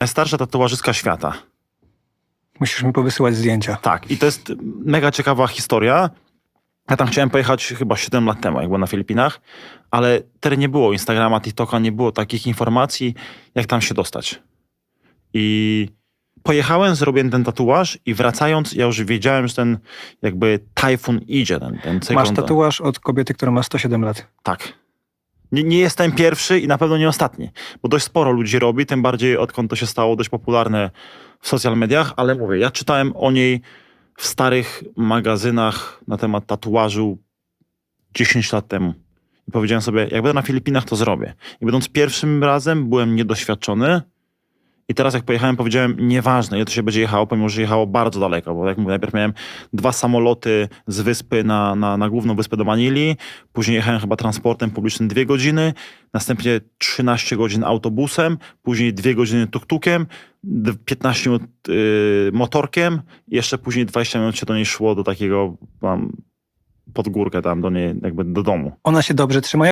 Najstarsza tatuażystka świata. Musisz mi powysyłać zdjęcia. Tak, i to jest mega ciekawa historia. Ja tam chciałem pojechać chyba 7 lat temu, jak byłem na Filipinach, ale wtedy nie było Instagrama, TikToka, nie było takich informacji, jak tam się dostać. I pojechałem, zrobiłem ten tatuaż i wracając, ja już wiedziałem, że ten jakby tajfun idzie, ten, ten cyklon. Masz tatuaż od kobiety, która ma 107 lat. Tak. Nie, nie jestem pierwszy i na pewno nie ostatni, bo dość sporo ludzi robi, tym bardziej odkąd to się stało dość popularne w social mediach, ale mówię, ja czytałem o niej w starych magazynach na temat tatuażu 10 lat temu. I powiedziałem sobie, jak będę na Filipinach, to zrobię. I będąc pierwszym razem, byłem niedoświadczony. I teraz jak pojechałem, powiedziałem, nieważne, ile to się będzie jechało, pomimo, że jechało bardzo daleko, bo jak mówię, najpierw miałem dwa samoloty z wyspy na, na, na główną wyspę do Manili, później jechałem chyba transportem publicznym dwie godziny, następnie 13 godzin autobusem, później dwie godziny tuk-tukiem, d- 15 minut y, motorkiem jeszcze później 20 minut się do niej szło do takiego, tam, pod górkę tam, do niej jakby do domu. Ona się dobrze trzyma.